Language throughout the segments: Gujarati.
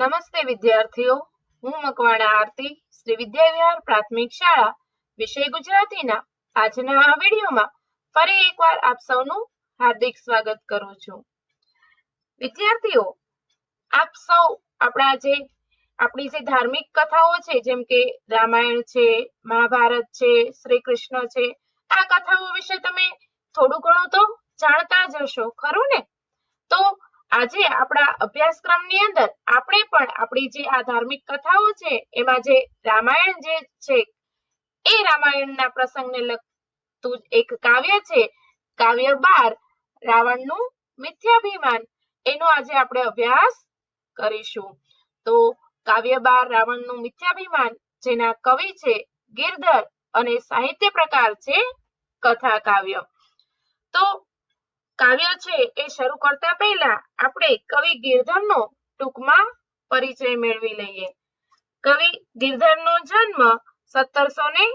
નમસ્તે વિદ્યાર્થીઓ, હું મકવાણા આરતી, શ્રી વિદ્યાવિહાર પ્રાથમિક શાળા, વિષય ગુજરાતીના. આજના આ વિડીયોમાં ફરી એકવાર આપ સૌનું હાર્દિક સ્વાગત કરું છું. વિદ્યાર્થીઓ, આપ સૌ આપણા જે, આપણી જે ધાર્મિક કથાઓ છે, જેમ કે રામાયણ છે, મહાભારત છે, શ્રી કૃષ્ણ છે, આ કથાઓ વિશે તમે થોડું ઘણું તો જાણતા જ હશો, ખરું ને? તો આજે આપણા અભ્યાસક્રમની અંદર આપણે પણ આપણી જે આ ધાર્મિક કથાઓ છે, એમાં જે રામાયણ જે છે, એ રામાયણના પ્રસંગને લગતું એક કાવ્ય છે, કાવ્ય બાર, રાવણનું મિથ્યાભિમાન. એનો આજે આપણે અભ્યાસ કરીશું. તો કાવ્ય બાર, રાવણનું મિથ્યાભિમાન, જેના કવિ છે ગિરધર અને સાહિત્ય પ્રકાર છે કથા કાવ્ય તો કાવ્ય છે એ શરૂ કરતા પહેલા આપણે કવિ ગિરધરનો ટૂંકમાં પરિચય મેળવી લઈએ. કવિ ગિરધરનો જન્મ સત્તરસો ને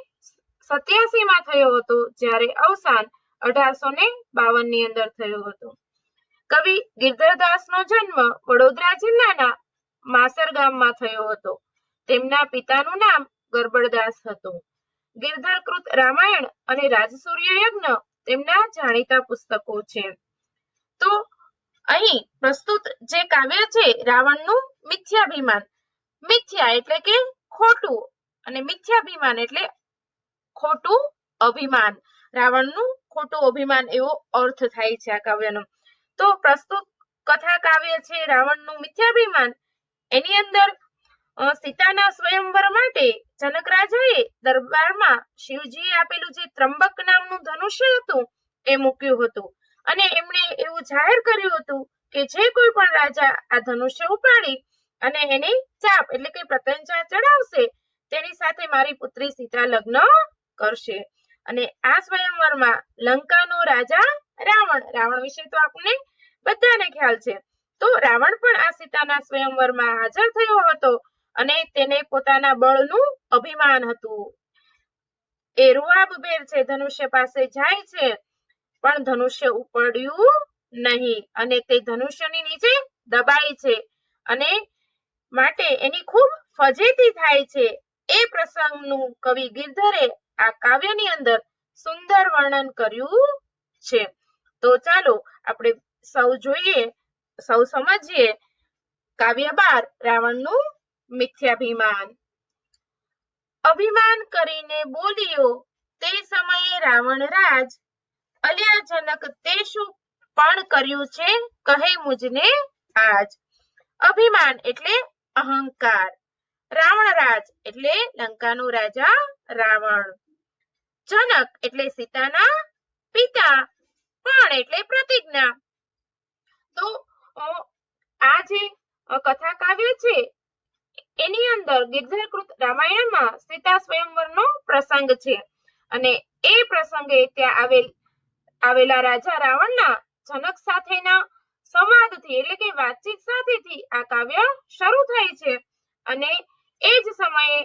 સત્યાસી માં થયો હતો, જ્યારે અવસાન અઢારસો ને બાવનની અંદર થયું હતું. કવિ ગિરધરદાસનો જન્મ વડોદરા જિલ્લાના માસર ગામમાં થયો હતો. તેમના પિતાનું નામ ગરબડદાસ હતું. ગિરધર કૃત રામાયણ અને રાજસૂર્ય યજ્ઞ તેમના જાણીતા પુસ્તકો છે. તો અહીં પ્રસ્તુત જે કાવ્ય છે, રાવણનું મિથ્યાભિમાન. મિથ્યા એટલે કે ખોટું અને મિથ્યાભિમાન એટલે ખોટું અભિમાન. રાવણનું ખોટું અભિમાન એવો અર્થ થાય છે આ કાવ્યનો. તો પ્રસ્તુત કથા કાવ્ય છે રાવણનું મિથ્યાભિમાન. એની અંદર સીતાના સ્વયંવર માટે જનક રાજાએ દરબારમાં શિવજીએ આપેલું જે ત્રંબક નામનું ધનુષ્ય હતું, એ મૂક્યું હતું. અને એમણે એવું જાહેર કર્યું હતું કે જે કોઈ પણ રાજા આ ધનુષ્ય ઉપાડી અને એને ચાપ એટલે કે પ્રત્યંચા ચડાવશે, તેની સાથે મારી પુત્રી સીતા લગ્ન કરશે. અને આ સ્વયંવરમાં લંકાનો રાજા રાવણ રાવણ વિશે તો આપણે બધાને ખ્યાલ છે. તો રાવણ પણ આ સીતાના સ્વયંવરમાં હાજર થયો હતો. અને તેને પોતાના બળનું અભિમાન હતું. એ રૂઆબબેર છે, ધનુષ્ય પાસે જાય છે, પણ ધનુષ્ય ઉપડ્યું નહીં અને તે ધનુષ્યની નીચે દબાય છે અને માટે એની ખૂબ ફજેતી થાય છે. એ પ્રસંગનું કવિ ગિરધરે આ કાવ્યની અંદર સુંદર વર્ણન કર્યું છે. તો ચાલો આપણે સૌ જોઈએ, સૌ સમજીએ કાવ્ય બાર રાવણનું મિથ્યાભિમાન અભિમાન. કરીને બોલ્યો, તે સમયે રાવણ રાજ અલ્યા તે શું પણ કર્યું છે, કહે મુજને આજ. અભિમાન એટલે અહંકાર. રાવણ રાજ એટલે લંકાનો રાજા રાવણ. જનક એટલે સીતાના પિતા પણ એટલે પ્રતિજ્ઞા. તો આ જે કથા કાવ્ય છે એની અંદર ગિરધરકૃત રામાયણમાં સીતા સ્વયંવરનો પ્રસંગ છે. અને એ પ્રસંગે ત્યાં આવેલ, આવેલા રાજા રાવણના જનક સાથેના સંવાદથી એટલે કે વાતચીત સાથેથી આ કાવ્ય શરૂ થાય છે. અને એ જ સમયે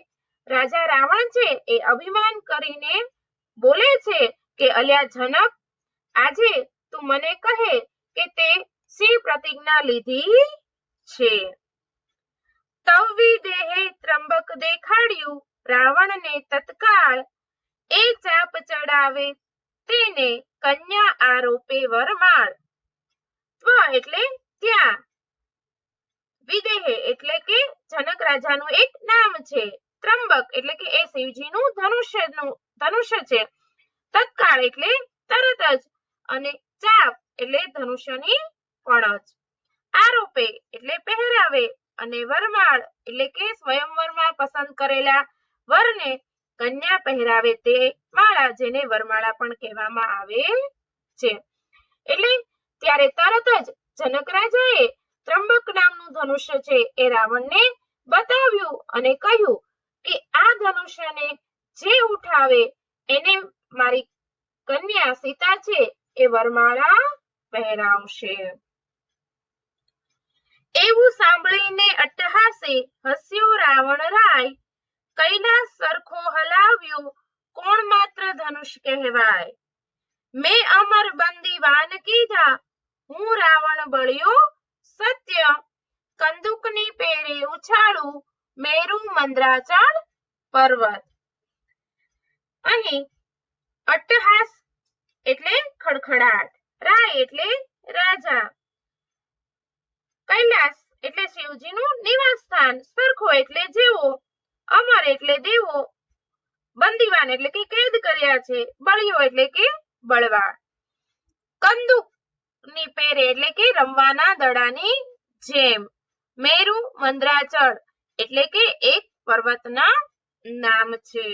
રાજા રાવણ છે એ અભિમાન કરીને બોલે છે કે, અલ્યા જનક, આજે તું મને કહે કે તે સિંહ પ્રતિજ્ઞા લીધી છે. તવવી દેહે ત્રંબક દેખાડ્યું, રાવણને તત્કાળ એ ચાપ ચડાવે, તેને કન્યા આરોપે વરમાળ. ત્વ એટલે ત્યાં. વિદેહે એટલે કે જનક રાજાનું એક નામ છે, ત્રંબક એટલે કે એ શિવજીનું ધનુષ્યનું, ધનુષ્ય છે. તત્કાળ એટલે તરત જ અને ચાપ એટલે ધનુષ્યની ફણજ આરોપે એટલે પહેરાવે અને વરમાળ એટલે કે સ્વયંવરમાં પસંદ કરેલા વરને કન્યા પહેરાવે તે માળા જેને વરમાળા પણ કહેવામાં આવે છે. એટલે ત્યારે તરત જ જનક રાજાએ ત્રંબક નામનું ધનુષ્ય છે એ રાવણને બતાવ્યું અને કહ્યું કે આ ધનુષ્યને જે ઉઠાવે એને મારી કન્યા સીતા છે એ વરમાળા પહેરાવશે. એવું સાંભળીને અટ્ટહાસે હસ્યો રાવણ રાય, કૈલાસ સરખો હલાવ્યો, કોણ માત્ર ધનુષ કહેવાય? મેં અમર બંદીવાન કીધા હું રાવણ બળ્યો, સત્ય કંદુકની પેરે ઉછાળું, મેરુ મંદ્રાચળ પર્વત. અહીં અટ્ટહાસ એટલે ખડખડાટ, રાય એટલે રાજા. કૈલાસ એટલે શિવજીનું નિવાસ સ્થાન એટલે જેવો, અમર એટલે દેવો, બંદીવાન એટલે કે કેદ કર્યા છે, બળિયો એટલે કે બળવા કંદુકની પેરે એટલે કે રમવાના દડાની જેમ. મેરુ મંદ્રાચળ એટલે કે એક પર્વતના નામ છે.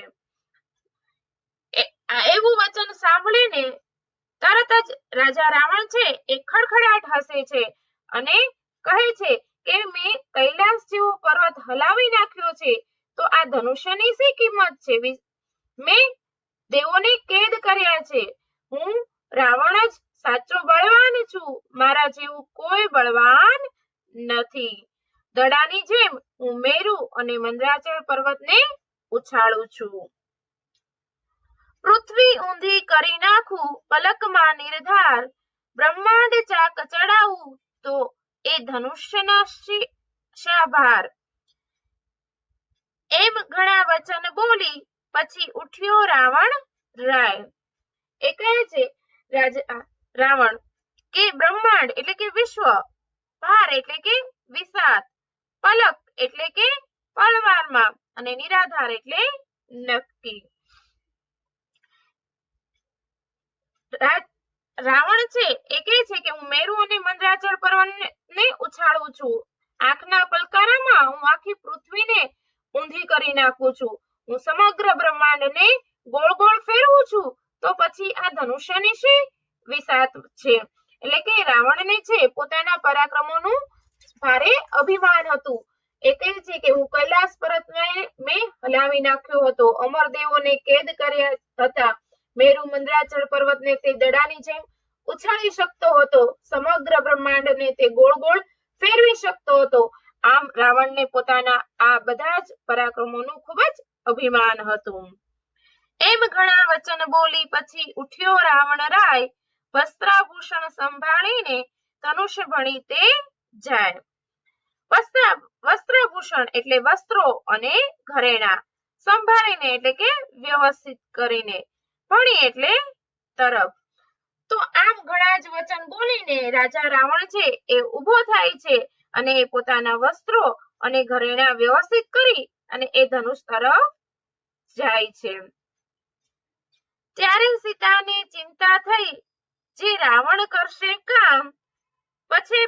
એવું વચન સાંભળીને તરત જ રાજા રાવણ છે એ ખડખડાટ હસે છે અને કહે છે કે મેં કૈલાસ જેવો પર્વત હલાવી નાખ્યો છે, તો આ ધનુષ્યની શી કિંમત છે? મેં દેવોને કેદ કર્યા છે. હું રાવણ જ સાચો બળવાન છું, મારા જેવું કોઈ બળવાન નથી. દડાની જેમ હું મેરુ અને મંદ્રાચળ પર્વતને ઉછાળું છું. પૃથ્વી ઊંધી કરી નાખું, પલકમાં નિર્ધાર, બ્રહ્માંડ ચાક ચડાવું તો એ ધનુષ્યના શાભાર. એમ ઘણા વચન બોલી પછી ઉઠ્યો રાવણ રાય. એ કહે છે રાવણ, કે બ્રહ્માંડ એટલે કે વિશ્વ, ભાર એટલે કે વિશાળ પલક એટલે કે પળવારમાં અને નિરાધાર એટલે નક્કી. રા- રાવણ છે, એ કહે છે કે હું મેરુ અને મંદરાચળ પર્વતને ઉછાળું છું. આંખના પલકારામાં હું આખી પૃથ્વીને ઊંધી કરી નાખું છું. હું સમગ્ર બ્રહ્માંડને ગોળ ગોળ ફેરવું છું, તો પછી આ ધનુષ્યની શી વિસાત છે. એટલે કે રાવણને છે, પોતાના પરાક્રમોનું ભારે અભિમાન હતું. એ કહે છે કે હું કૈલાસ પર્વતને મેં હલાવી નાખ્યો હતો. અમરદેવોને કેદ કર્યા હતા. મેરુ મંદરાચળ પર્વતને તે દડાની જેમ ઉછાળી શકતો હતો. સમગ્ર બ્રહ્માંડને તે ગોળ ગોળ ફેરવી શકતો હતો. આમ રાવણને પોતાના આ બધા જ પરાક્રમોનું ખૂબ જ અભિમાન હતું. એમ ઘણા વચન બોલી પછી ઉઠ્યો રાવણ રાય, વસ્ત્રાભૂષણ સંભાળીને તનુષ્ય ભણી તે જાય. વસ્ત્ર, વસ્ત્રભૂષણ એટલે વસ્ત્રો અને ઘરેણા સંભાળીને એટલે કે વ્યવસ્થિત કરીને ભણી એટલે તરફ. તો આમ ઘણા જ વચન બોલીને રાજા રાવણ છે એ ઊભો થાય છે અને એ પોતાના વસ્ત્રો અને ઘરેણા વ્યવસ્થિત કરી અને એ ધનુષ તરફ જાય છે. ત્યારે સીતાને ચિંતા થઈ જે રાવણ કરશે કામ, પછી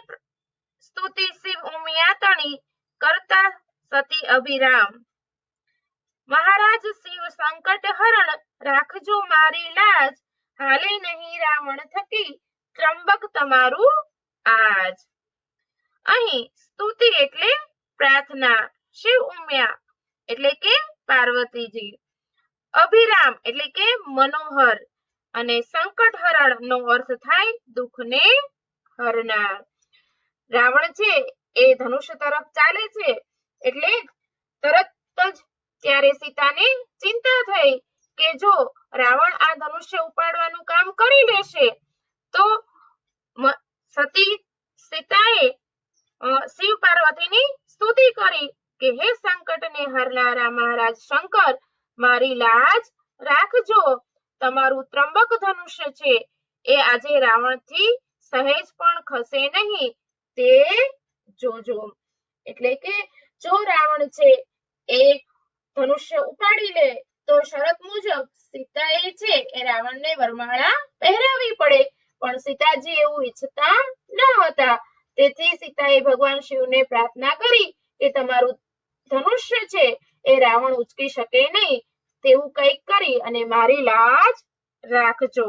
સ્તુતિ શિવ ઉમિયાતણી કરતા સતી અભિરામ. મહારાજ શિવ સંકટ હરણ રાખજો મારી લાજ. હાલે નહીં રાવણ થકી, ત્રંબક તમારું આજ. અહીં સ્તુતિ એટલે પ્રાર્થના. શિવ ઉમ્યા એટલે કે પાર્વતીજી. અભિરામ એટલે કે મનોહર. અને સંકટ હરણ નો અર્થ થાય દુઃખને હરનાર. રાવણ છે એ ધનુષ્ય તરફ ચાલે છે એટલે તરત જ ત્યારે સીતાને ચિંતા થઈ. કે જો રાવણ આ ધનુષ્ય ઉપાડવાનું કામ કરી લેશે, તો સતી સીતાએ શિવ પાર્વતીની સ્તુતિ કરી કે હે સંકટને હરનારા મહારાજ શંકર, મારી લાજ રાખજો. તમારું ત્રંબક ધનુષ્ય છે, એ આજે રાવણથી સહેજ પણ ખસે નહીં, તે જોજો. એટલે કે જો રાવણ છે, એ ધનુષ્ય ઉપાડી લે તો શરત મુજબ સીતાએ છે એ રાવણને વરમાળા પહેરાવી પડે. પણ સીતાજી એવું ઈચ્છતા ન હતા. તેથી સીતાએ ભગવાન શિવને પ્રાર્થના કરી કે તમારું ધનુષ્ય છે એ રાવણ ઉચકી શકે નહીં. તેવું કંઈક કરી અને મારી લાજ રાખજો.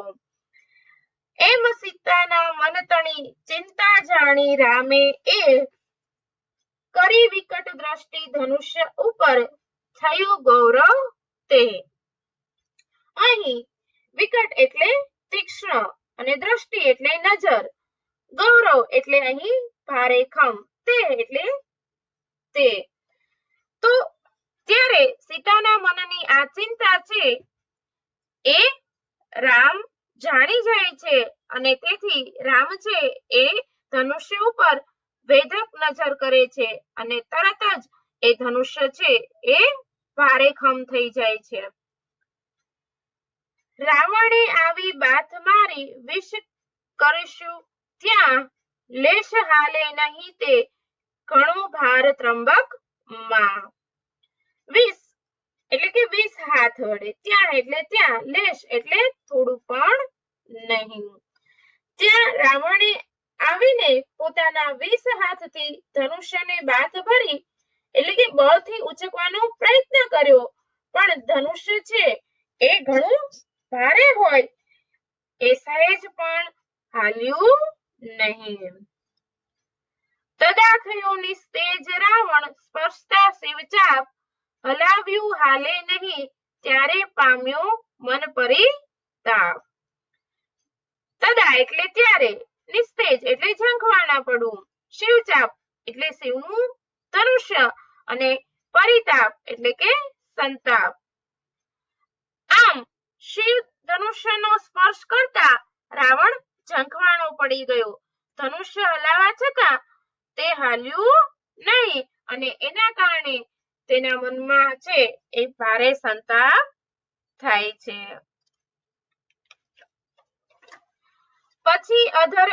એમ સીતાના મન તણી ચિંતા જાણી રામે એ કરી વિકટ દ્રષ્ટિ ધનુષ્ય ઉપર થયું ગૌરવ તે. અહીં વિકટ એટલે તીક્ષ્ણ અને દ્રષ્ટિ એટલે નજર. ગૌરવ એટલે અહીં ભારે ખમ. તે એટલે તે. તો ત્યારે સીતાના મનની આ ચિંતા છે એ રામ જાણી જાય છે અને તેથી રામ છે એ ધનુષ્ય ઉપર વેધક નજર કરે છે અને તરત જ એ ધનુષ્ય છે એ ભારેખમ થઈ જાય છે. રાવણે આવી બાથ મારી વિષ કરીશું. ત્યાં લેશ હાલે નહીં તે ઘણો ભાર ત્રંબકમાં. વિષ એટલે કે વીસ હાથ વડે. ત્યાં એટલે ત્યાં લેશ એટલે થોડું પણ નહીં. ત્યાં રાવણે આવીને પોતાના વીસ હાથથી ધનુષ્યને બાથ ભરી એટલે કે બળથી ઉચકવાનો પ્રયત્ન કર્યો. પણ ધનુષ્ય છે એ ઘણું ભારે હોય. એ સહેજ પણ હાલ્યું નહીં. તદા થયો નિસ્તેજ રાવણ સ્પર્શતા શિવચાપ હલાવ્યું હાલે નહીં ત્યારે પામ્યો મન પરિતાપ તદા એટલે ત્યારે નિસ્તેજ એટલે ઝંખવાણા પડવું શિવચાપ એટલે શિવનું ધનુષ્ય અને પરિતાપ એટલે કે સંતાપ. આમ શિવ ધનુષ્યનો સ્પર્શ કરતા રાવણ ઝંખવાણો પડી ગયો. ધનુષ્ય હલાવા છતાં તે હાલ્યું નહીં અને એના કારણે તેના મનમાં છે એ ભારે સંતાપ થાય છે. પછી અધર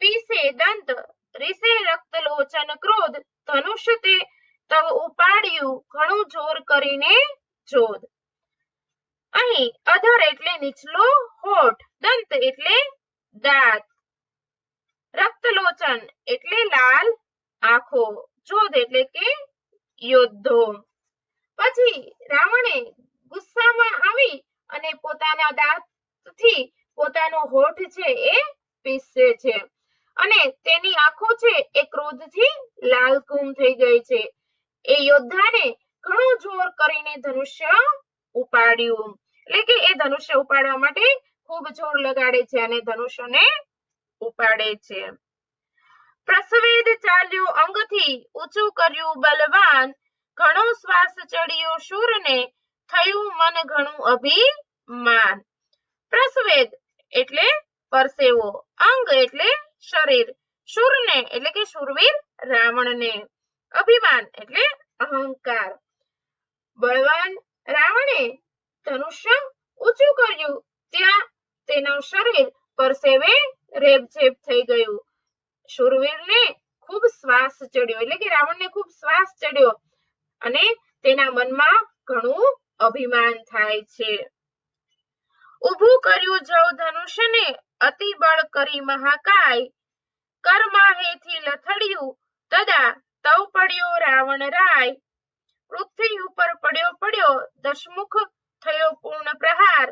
પીસે દંત રીસે રક્ત લોચન ક્રોધ ધનુષ તે તવ ઉપાડ્યું ઘણું જોર કરીને જોધ. અહીં અધર એટલે નીચલો, હોઠ, દંત એટલે દાંત. રક્તલોચન એટલે લાલ આંખો, જોધ એટલે કે યોદ્ધો. પછી રાવણે ગુસ્સામાં આવી અને પોતાના દાંતથી પોતાનો હોઠ છે એ પીસે છે. અને તેની આંખો છે એ ક્રોધથી લાલઘૂમ થઈ ગઈ છે. એ યોદ્ધાને ઘણું જોર કરીને ધનુષ્ય ઉપાડ્યું. એટલે કે એ ધનુષ્ય ઉપાડવા માટે ખૂબ જોર લગાડે છે અને ધનુષ્યને ઉપાડે છે. પ્રસવેદ ચાલ્યો અંગથી ઊંચું કર્યું બલવાન. ઘણો શ્વાસ ચડ્યો શૂરને, થયું મન ઘણું અભિમાન. પ્રસવેદ એટલે પરસેવો, અંગ એટલે શરીર. શુરને એટલે કે શુરવીર રાવણને. અભિમાન એટલે અહંકાર. બળવાન રાવણે ધનુષ્ય ઊંચું કર્યું. ત્યાં તેનું શરીર પરસેવે રેબઝેબ થઈ ગયું. શુરવીરને ખૂબ શ્વાસ ચડ્યો, એટલે કે રાવણને ખૂબ શ્વાસ ચડ્યો. અને તેના મનમાં ઘણું અભિમાન થાય છે. ઊભું કર્યું જવ ધનુષ્યને અતિ બળ કરી મહાકાય. કરમાહેથી લથડ્યું તદા તવ પડ્યો રાવણ રાય. પૃથ્વી ઉપર પડ્યો પડ્યો દશમુખ થયો પૂર્ણ પ્રહાર.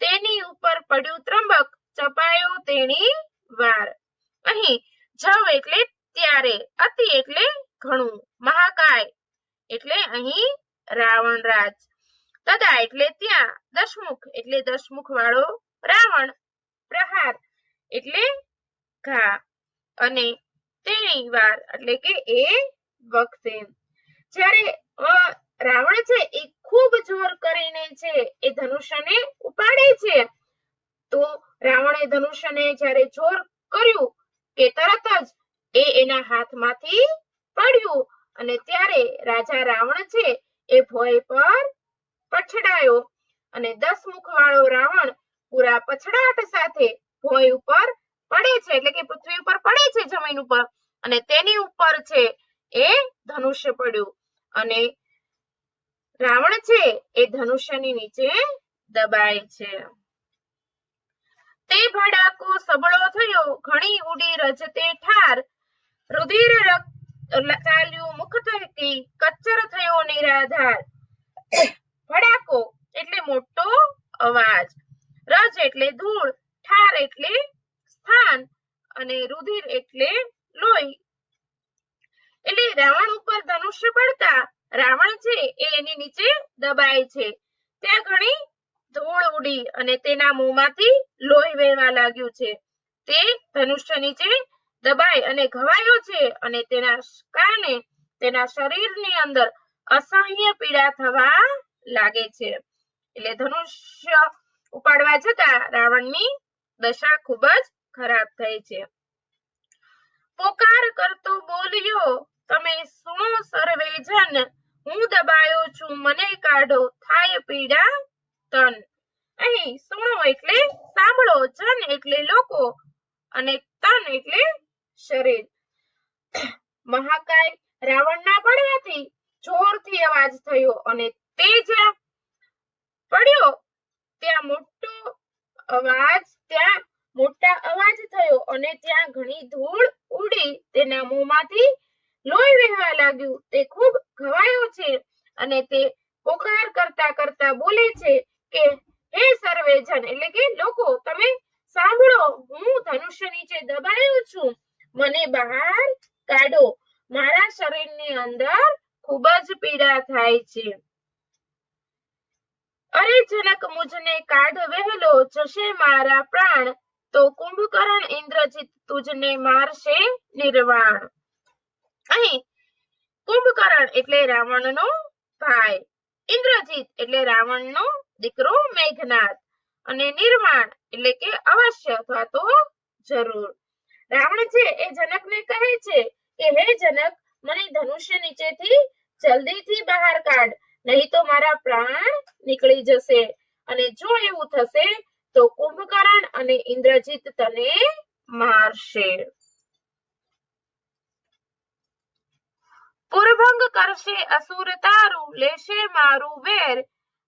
તેની ઉપર પડ્યું ત્રંબક ચપાયો તેની વાર. અહીં જવ એટલે ત્યારે, અતિ એટલે ઘણું, મહાકાય એટલે અહીં રાવણ રાજ. તદા એટલે ત્યાં દશમુખ, એટલે દશમુખ વાળો રાવણ. પ્રહાર એટલે ઘા અને તેણી વાર એટલે કે એ વખતે જ્યારે રાવણ છે એ ખૂબ જોર કરીને છે એ ધનુષ્યને ઉપાડે છે, તો રાવણે ધનુષ્યને જ્યારે જોર કર્યું કે તરત જ એ એના હાથમાંથી પડ્યું અને ત્યારે રાજા રાવણ છે એ ભોય પર પછડાયો અને દસ મુખ વાળો રાવણ પૂરા પછડાટ સાથે ભોય ઉપર પડે છે, એટલે કે પૃથ્વી ઉપર પડે છે જમીન ઉપર. અને તેની ઉપર છે એ ધનુષ્ય પડ્યું. અને રાવણ છે એ ધનુષ્યની નીચે દબાય છે. તે ભડાકો સબળો થયો. ઘણી ઉડી રજતે ઠાર. રુધિર ચાલ્યું મુખ થકી કચ્છર થયો નિરાધાર. ભડાકો એટલે મોટો અવાજ. એટલે ધૂળ, ઠાર એટલે સ્થાન અને રુધિર એટલે લોહી. એટલે રાવણ ઉપર ધનુષ્ય પડતા રાવણ છે એ એની નીચે દબાય છે. ત્યાં ઘણી ધૂળ ઉડી અને તેના મોંમાંથી લોહી વહેવા લાગ્યું છે. તે ધનુષ્ય નીચે દબાય અને ઘવાયો છે અને તેના કારણે તેના શરીરની અંદર અસહ્ય પીડા થવા લાગે છે. એટલે ધનુષ્ય ઉપાડવા જતા રાવણની દશા ખૂબ જ ખરાબ થઈ છે. પોકાર કરતો બોલ્યો, તમે સુણો સર્વે જન હું દબાયો છું, મને કાઢો, થાય પીડા તન અહીં સુણો એટલે સાંભળો, જન એટલે લોકો, અને તન એટલે શરીર. મહાકાય રાવણના પડવાથી જોરથી અવાજ થયો અને તે જ્યાં પડ્યો ત્યાં મોટો અવાજ, ત્યાં મોટા અવાજ થયો અને ત્યાં ઘણી ધૂળ ઉડી તેના મોંમાંથી લોહી વહેવા લાગ્યું. તે ખૂબ ઘવાયો છે અને તે પોકાર કરતા કરતા બોલે છે કે, હે સર્વેજન, એટલે કે, લોકો, તમે સાંભળો, હું ધનુષ્ય નીચે દબાયો છું. મને બહાર કાઢો. મારા શરીરની અંદર ખૂબ જ પીડા થાય છે. અરે જનક મુજને કાઢ વહેલો જશે મારા પ્રાણ. તો કુંભકરણ ઇન્દ્રજીત તુજને મારશે નિર્વાણ. અહીં, કુંભકરણ એટલે રાવણનો ભાઈ. ઇન્દ્રજીત એટલે રાવણનો દીકરો મેઘનાથ. અને નિર્વાણ એટલે કે અવશ્ય અથવા તો જરૂર. રાવણ છે એ જનકને કહે છે કે, હે જનક, મને ધનુષ્ય નીચેથી જલ્દીથી બહાર કાઢ. નહીં તો મારા પ્રાણ નીકળી જશે. અને જો એવું થશે, તો કુંભકરણ અને ઇન્દ્રજીત તને મારશે. પુરભંગ કરશે અસુર તારું, લેશે મારું વેર.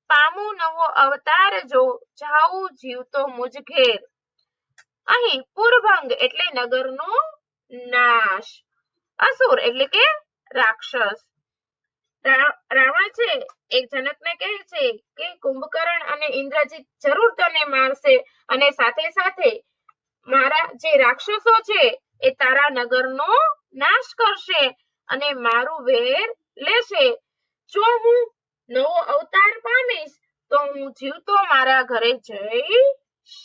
પામું નવો અવતાર જો જાઉં જીવતો મુજ ઘેર. અહીં પુરભંગ એટલે નગરનો નાશ. અસુર એટલે કે રાક્ષસ. રાવણ છે એક જનકને કહે છે કે કુંભકર્ણ અને ઇન્દ્રજીત જરૂર તને મારશે અને સાથે સાથે મારા જે રાક્ષસો છે એ તારા નગરનો નાશ કરશે અને મારું વેર લેશે. જો હું નવો અવતાર પામીશ, તો હું જીવતો મારા ઘરે જઈશ.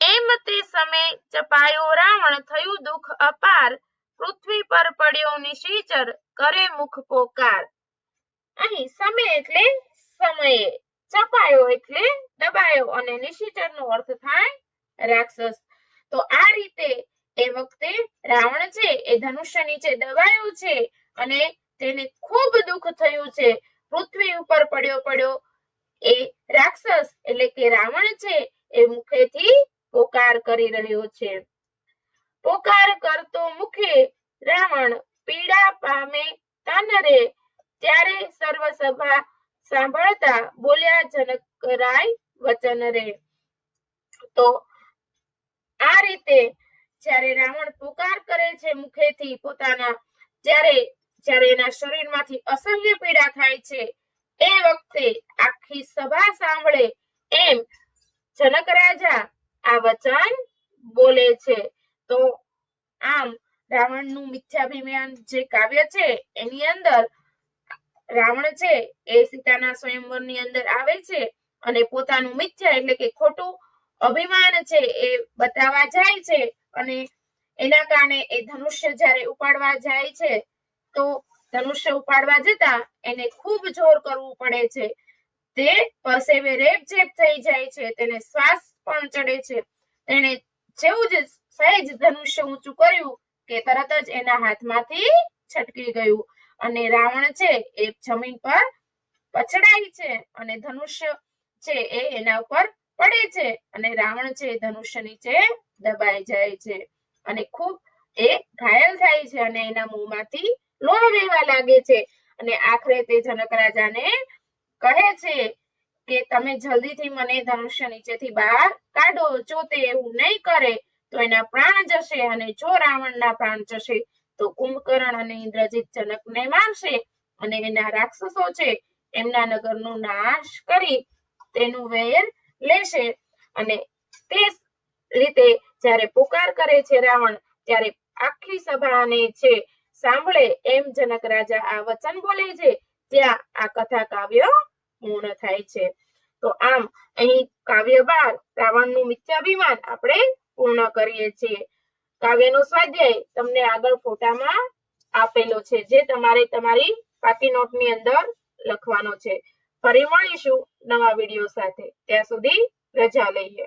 એમ તે સમય ચપાયો રાવણ થયું દુઃખ અપાર. પૃથ્વી પર પડ્યો નિશીચર કરે મુખ પોકાર. અહીં સમય એટલે સમયે ચપાયો એટલે દબાયો અને નિશીચર નો અર્થ થાય રાક્ષસ. તો આ રીતે એ વખતે રાવણ છે, એ ધનુષ્ય નીચે દબાયો છે અને તેને ખૂબ દુઃખ થયું છે. પૃથ્વી ઉપર પડ્યો પડ્યો એ રાક્ષસ એટલે કે રાવણ છે, એ મુખેથી પોકાર કરી રહ્યો છે. પોકાર કરતો મુખે રાવણ પીડા પામે તન ત્યારે સર્વ સભા સાંભળતા બોલ્યા, જનકરાય વચન રે. તો આ રીતે જ્યારે રાવણ પોકાર કરે છે મુખેથી પોતાના ત્યારે જ્યારે એના શરીરમાંથી અસહ્ય પીડા થાય છે, એ વખતે આખી સભા સાંભળે એમ જનક રાજા આ વચન બોલે છે. તો આમ રાવણનું મિથ્યાભિમાન જે કાવ્ય છે, એની અંદર રાવણ છે, એ સીતાના સ્વયંવરની અંદર આવે છે અને પોતાનું મિથ્યા એટલે કે ખોટું અભિમાન છે એ બતાવવા જાય છે અને એના કારણે એ ધનુષ્ય જ્યારે ઉપાડવા જાય છે, તો ધનુષ્ય ઉપાડવા જતા એને ખૂબ જોર કરવું પડે છે. તે પરસેવે રેપઝેપ થઈ જાય છે, તેને શ્વાસ પણ ચડે છે. તેને જેવું જ સહેજ ધનુષ્ય ઊંચું કર્યું કે તરત જ એના હાથમાંથી છટકી ગયું. અને રાવણ છે, એ જમીન પર પછડાય છે અને ધનુષ્ય છે, એ એના ઉપર પડે છે અને રાવણ છે ધનુષ્ય નીચે દબાઈ જાય છે અને ખૂબ એ ઘાયલ થાય છે અને એના મોંમાંથી લોહી વહેવા લાગે છે. અને આખરે તે જનક રાજાને કહે છે કે, તમે જલ્દીથી મને ધનુષ્ય નીચેથી બહાર કાઢો. જો તે એવું નહીં કરે તો એના પ્રાણ જશે અને જો રાવણના પ્રાણ જશે, તો કુંભકર્ણ અને ઇન્દ્રજીત જનકને મારશે અને એના રાક્ષસો છે, એમના નગરનો નાશ કરી તેનું વેર લેશે. અને તે રીતે જ્યારે પુકાર કરે છે રાવણ, ત્યારે આખી સભાને છે સાંભળે એમ જનક રાજા આ વચન બોલે છે, ત્યાં આ કથા કાવ્ય પૂર્ણ થાય છે. તો આમ અહીં કાવ્ય બાર, રાવણનું મિથ્યાભિમાન આપણે પૂર્ણ કરીએ છીએ. કાવ્યનો સ્વાધ્યાય તમને આગળ ફોટામાં આપેલો છે, જે તમારે તમારી પાકી નોટની અંદર લખવાનો છે. ફરી મળીશું નવા વીડિયો સાથે. ત્યાં સુધી રજા લઈએ.